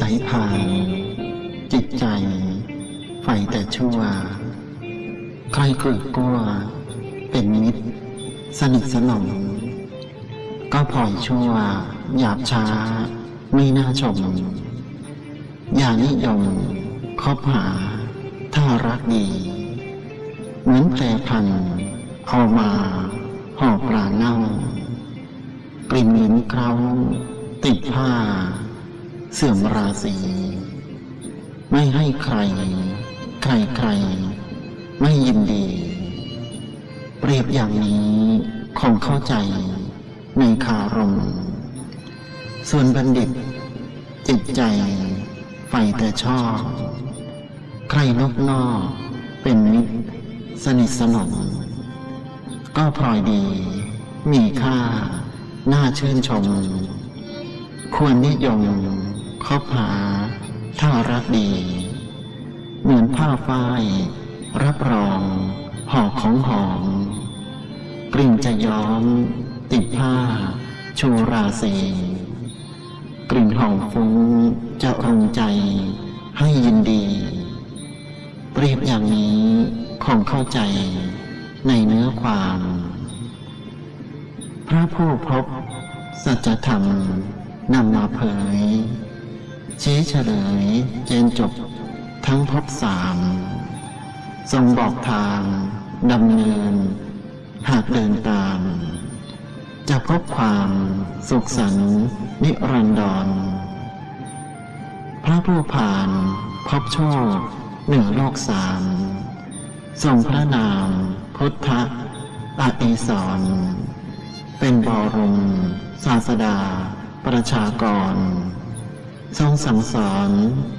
สัยผ่านจิตใจใฝ่แต่ชั่ว ใครเกลือกลัว เป็นมิตร สนิทสนม ก็ปล่อยชั่ว หยาบช้า ไม่น่าชม อย่านิยมคบหา ถ้ารักดี เหมือนแพรพันธุ์พอมาห่อปลาเน่ากลิ่นเหม็นเคล้าติดผ้า เสื่อมราศีไม่ให้ใคร ใครใครไม่ยินดี เปรียบอย่างนี้คงเข้าใจในคารม ส่วนบัณฑิต จิตใจใฝ่แต่ชอบ ใครนอกนอกเป็นมิตรสนิทสนมก็พลอยดี มีค่า น่าชื่นชม ควรนิยม คบหา ถ้ารักดี เหมือนผ้าฝ้าย รับรองห่อของหอม กลิ่นจะย้อม ติดผ้าชูราศีกลิ่นหอมฟุ้งจะรงใจ ให้ยินดีเรียบอย่างนี้คงเข้าใจในเนื้อความ พระผู้พบสัจธรรมนำมาเผย ชี้เฉลยเจนจบทั้งพบสามทรงบอกทางดำเนิน หากเดินตาม จะพบความสุขสันนิรันดร พระผู้ผ่านพบโชคเหนือโลกสามทรงพระนามพุทธอาติสรณ์เป็นบรมศาสดาประชากร ทรงสั่งสอน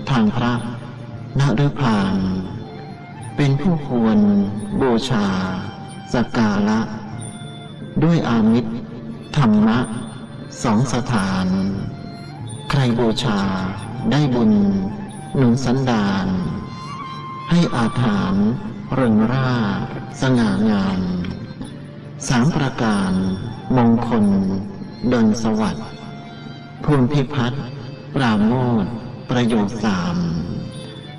ทางพระนฤพานเป็นผู้ควรบูชาสักการะ ด้วยอามิตรธรรมะสองสถาน ใครบูชาได้บุญหนุนสันดาน ให้อาถานเริงร่า สง่างามสามประการ มงคลดลสวัสดิ์ภูมิพิพัฒน์ ปราโมทประโยชน์สาม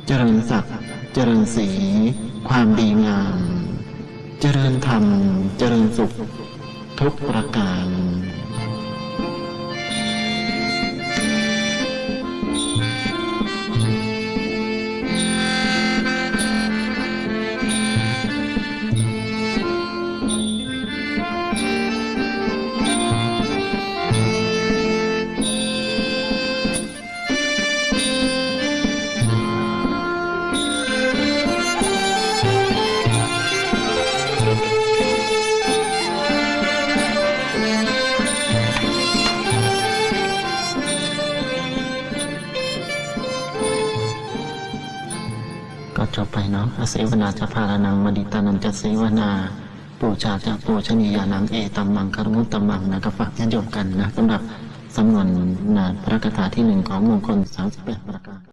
เจริญศักดิ์เจริญสี ความดีงาม เจริญธรรม เจริญสุข ทุกประการ ก็จบไปเนาะอเสวนาจะพารานังมดิตานันจะเสวนาปูชาจะปูชนียานังเอตัมมังคารมุตตัมมังนะก็ฝากญาติโยมกันนะสำหรับสำนวนนาพระคาถาที่หนึ่งของมงคลสามสิบแปดประการ